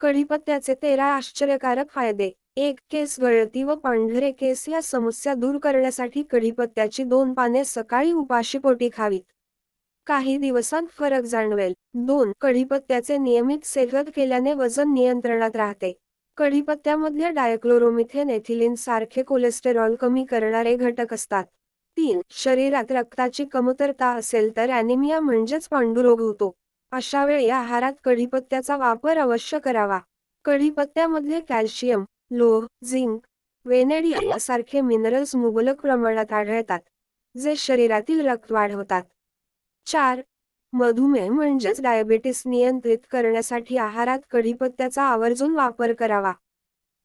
कढीपत्त्याचे तेरा आश्चर्यकारक फायदे. एक केस गळती व पांढरे केस या समस्या दूर करण्यासाठी कढीपत्त्याची दोन पाने सकाळी उपाशीपोटी खावीत. काही दिवसांत फरक जाणवेल. दोन कढीपत्त्याचे नियमित सेवन केल्याने वजन नियंत्रणात राहते. कढीपत्त्यामध्ये डायक्लोरोमिथेन एथिलिन सारखे कोलेस्टेरॉल कमी करणारे घटक असतात. तीन शरीरात रक्ताची कमतरता असेल तर अॅनिमिया म्हणजेच पांडुरोग होतो. अशा वेळी आहारात कढीपत्त्याचा वापर अवश्य करावा. कढीपत्त्यामध्ये कॅल्शियम लोह झिंक वेनेडियम यासारखे मिनरल्स मुबलक प्रमाणात आढळतात जे शरीरातील रक्त वाढवतात. चार मधुमेह म्हणजेच डायबेटीस नियंत्रित करण्यासाठी आहारात कढीपत्त्याचा आवर्जून वापर करावा.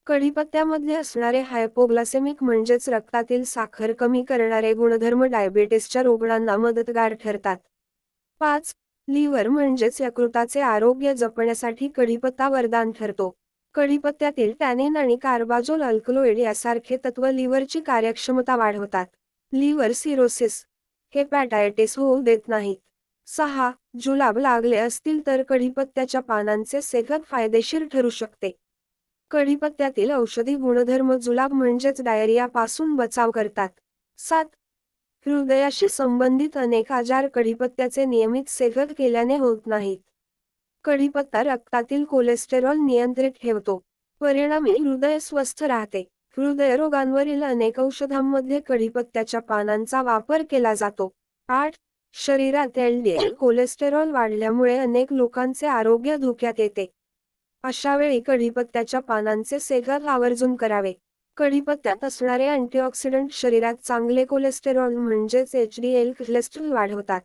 कढीपत्त्यामध्ये असणारे हायपोग्लासेमिक म्हणजेच रक्तातील साखर कमी करणारे गुणधर्म डायबेटीसच्या रुग्णांना मदतगार ठरतात. पाच लिव्हर म्हणजेच यकृताचे आरोग्य जपण्यासाठी कढीपत्ता वरदान ठरतो. कढीपत्त्यातील टॅनिन आणि कार्बाजोल अल्कलोइड यासारखे तत्व लिव्हरची कार्यक्षमता वाढवतात. लिव्हर सिरोसिस हेपॅटायटिस होऊ देत नाहीत. सहा जुलाब लागले असतील तर कढीपत्त्याच्या पानांचे सेगत फायदेशीर ठरू शकते. कढीपत्त्यातील औषधी गुणधर्म जुलाब म्हणजेच डायरियापासून बचाव करतात. सात हृदयाशी संबंधित अनेक आजार कढीपत्त्याचे नियमित सेवन केल्याने होत नाहीत. कढीपत्ता रक्तातील कोलेस्टेरॉल नियंत्रित ठेवतो. परिणामी हृदय स्वस्थ राहते. हृदयरोगांवरील अनेक औषधांमध्ये कढीपत्त्याच्या पानांचा वापर केला जातो. आठ. शरीरात एलडीएल कोलेस्टेरॉल वाढल्यामुळे अनेक लोकांचे आरोग्य धोक्यात येते. अशा वेळी कढीपत्त्याच्या पानांचे सेवन आवर्जून करावे. कढीपत्त्यात असणारे अँटीऑक्सिडंट शरीरात चांगले कोलेस्टेरॉल म्हणजेच एच डी एल कोलेस्ट्रॉल वाढवतात.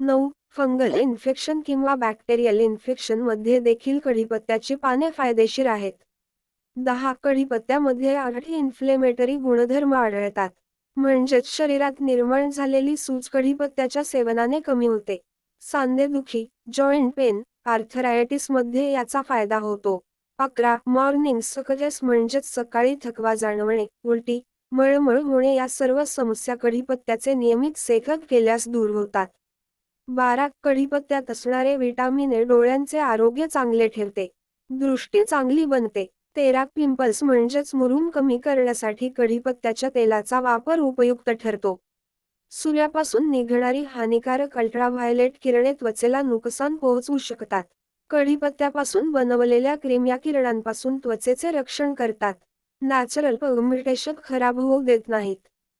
नऊ फंगल इन्फेक्शन किंवा बॅक्टेरियल इन्फेक्शनमध्ये देखील कढीपत्त्याची पाने फायदेशीर आहेत. दहा कढीपत्त्यामध्ये आठ इन्फ्लेमेटरी गुणधर्म आढळतात. म्हणजेच शरीरात निर्माण झालेली सूज कढीपत्त्याच्या सेवनाने कमी होते. सांधेदुखी जॉईंट पेन आर्थरायटिसमध्ये याचा फायदा होतो. अकरा मॉर्निंग सकलस म्हणजेच सकाळी थकवा जाणवणे उलटी मळमळ होणे या सर्व समस्या कढीपत्त्याचे नियमित सेखक केल्यास दूर होतात. बारा कढीपत्त्यात असणारे विटामिन ए डोळ्यांचे आरोग्य चांगले ठेवते. दृष्टी चांगली बनते. तेरा पिंपल्स म्हणजेच मुरूम कमी करण्यासाठी कढीपत्त्याच्या तेलाचा वापर उपयुक्त ठरतो. सूर्यापासून निघणारी हानिकारक अल्ट्राव्हायलेट किरणे त्वचेला नुकसान पोहोचवू शकतात. कढीपत्त्यापासून बनवलेल्या क्रीम या किरणांपासून त्वचेचे रक्षण करतात. नॅचरल पगमिटेशन खराब होऊ देत नाहीत.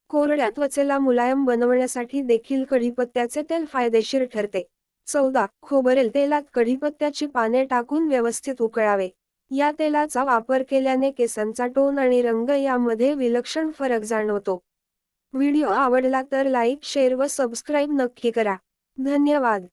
कोरड्या त्वचेला मुलायम बनवण्यासाठी देखील कढीपत्त्याचे तेल फायदेशीर ठरते. चौदा. खोबरेल तेलात कढीपत्त्याची पाने टाकून व्यवस्थित उकळावे. या तेलाचा वापर केल्याने केसांचा टोन आणि रंग यामध्ये विलक्षण फरक जाणवतो. व्हिडिओ आवडला तर लाईक शेअर व सबस्क्राईब नक्की करा. धन्यवाद.